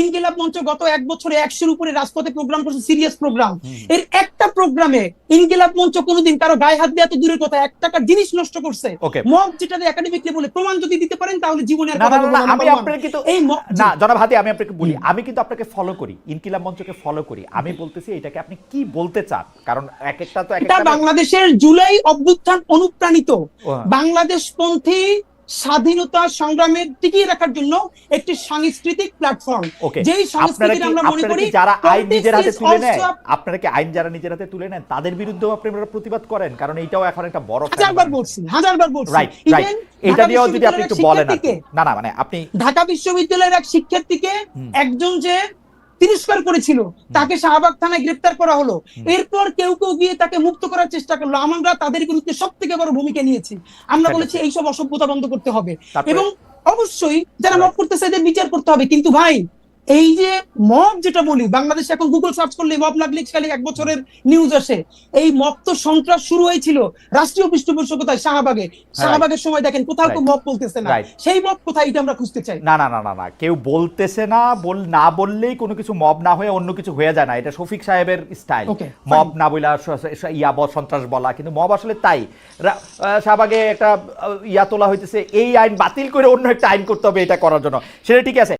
ইনকিলাব মঞ্চ গত এক বছরে একশোর উপরে রাজপথে প্রোগ্রাম করছে সিরিয়াস প্রোগ্রাম এর একটা প্রোগ্রামে ইনকিলাব মঞ্চ কোনোদিন কারও গায়ে হাত দেওয়া তো দূরের কথা এক টাকার জিনিস নষ্ট করছে। মব যেটা একাডেমিক লেভেলে প্রমাণ যদি দিতে পারেন তাহলে জীবনে আর না কথা না, না, বলব না, না, আমি। আপনার কিন্তু এই না জনাব হাতি আমি আপনাকে বলি আমি কিন্তু আপনাকে ফলো করি ইনকিলাব মঞ্চকে ফলো করি। আমি বলতেছি এটাকে আপনি কি বলতে চান? কারণ এক একটা তো এটা বাংলাদেশের জুলাই অভ্যুত্থান অনুপ্রাণিত। বাংলাদেশপন্থী স্বাধীনতা সংগ্রামের টিকিয়ে রাখার জন্য একটি সাংস্কৃতিক প্ল্যাটফর্ম যেই সংস্কৃতি আমরা মনে করি যারা আইন নিজের হাতে তুলে নেয়? আপনারা কি আইন যারা নিজের হাতে তুলে নেন তাদের বিরুদ্ধেও আপনারা প্রতিবাদ করেন? কারণ এটাও এখন একটা বড় হাজারবার বলছি হাজারবার বলছি। রাইট এটা নিয়েও যদি আপনি একটু বলেন না না মানে আপনি ঢাকা বিশ্ববিদ্যালয়ের এক শিক্ষার্থীকে একজন যে তিরস্কার করেছিল। তাকে শাহবাগ থানায় গ্রেপ্তার করা হলো। এরপর কেউ কেউ গিয়ে তাকে মুক্ত করার চেষ্টা করল। আমরা তাদের বিরুদ্ধে সব থেকে বড় ভূমিকা নিয়েছি। আমরা বলেছি এইসব অসভ্যতা বন্ধ করতে হবে। এবং অবশ্যই যারা মত করতেছে এদের বিচার করতে হবে। কিন্তু ভাই এই যে মব যেটা বলি বাংলাদেশে এখন গুগল সার্চ করলে মব লাগলে খালি এক বছরের নিউজ আসে। এই মব তো সন্ত্রাস শুরু হয়েছিল রাষ্ট্রীয় পৃষ্ঠপোষকতায় শাহবাগে। শাহবাগের সময় দেখেন কোথাও তো Right. মব বলতেছে না। সেই মব কোথায় এটা আমরা খুঁজতে চাই? না না না না না। কেউ বলতেছে না বল না বললেই কোনো কিছু মব না হয়ে অন্য কিছু হয়ে যায় না। এটা শফিক সাহেবের স্টাইল মব না বইলা স- ইয়া সন্ত্রাস বলা। কিন্তু মব আসলে তাই। শাহবাগে একটা ইয়া তোলা হইতেছে এই আইন বাতিল করে অন্য একটা আইন করতে হবে এটা করার জন্য। সেটা ঠিক আছে।